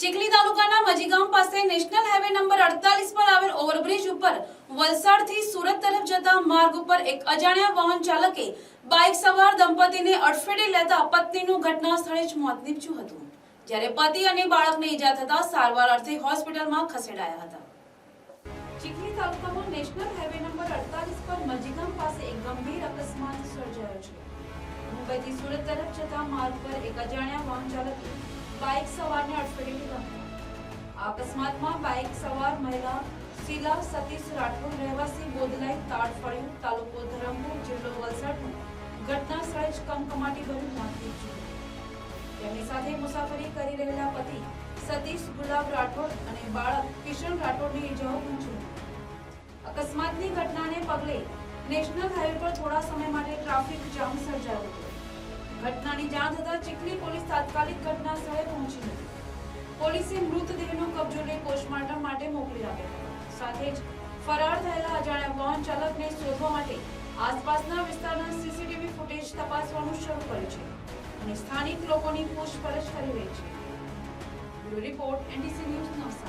ચીખલી તાલુકાના મજીગામ પાસે national highway number અડતાલીસ પર આવેલ ઓવરબ્રિજ ઉપર વલસાડથી સુરત તરફ જતા માર્ગ ઉપર એક અજાણ્યા વાહન ચાલકે બાઇક સવાર દંપતીને અડફેટે લેતા પત્નીનું ઘટના સ્થળે જ મોત નીપજ્યું હતું, જ્યારે પતિ અને બાળકને ઈજા થતા સારવાર અર્થે હોસ્પિટલમાં ખસેડાયા હતા. ચીખલી તાલુકામાં નેશનલ હાઈવે નંબર અડતાલીસ પર મજીગામ પાસે એક ગંભીર અકસ્માત સર્જાયો છે. મુંબઈથી સુરત તરફ જતા માર્ગ પર એક અજાણ્યા વાહન ચાલકે બાઇક સવારને અડફેટે અકસ્માતમાં બાઇક સવાર મહિલા શીલા સતીશ રાઠોડ રહેવાસી બોદલાઈ તાડફળિયું તાલુકો ધરમપુર જિલ્લો વલસાડનું ઘટના સ્થળે જ કમકમાટી ભર્યું મોત હતું. તેમની સાથે મુસાફરી કરી રહેલા પતિ સતીશ ગુલાબ રાઠોડ અને બાળક કિશન રાઠોડની ઇજાઓ પહોંચ્યું અકસ્માતની ઘટનાને પગલે નેશનલ હાઈવે પર થોડા સમય માટે ટ્રાફિક જામ સર્જાયો હતો. ઘટનાની જાણ થતાં ચીખલી પોલીસ તાત્કાલિક ઘટના સ્થળે પહોંચી હતી પોલીસે મૃતદેહનો કબજો લઈ પોસ્ટમોર્ટમ માટે મોકલી આપ્યો સાથે જ ફરાર થયેલા અજાણ્યા વાહન ચાલકને શોધવા માટે આસપાસના વિસ્તારના સીસીટીવી ફૂટેજ તપાસવાનું શરૂ કર્યું છે અને સ્થાનિક લોકોની પૂછપરછ કરી રહી છે. Bureau report, NDC news Navsari.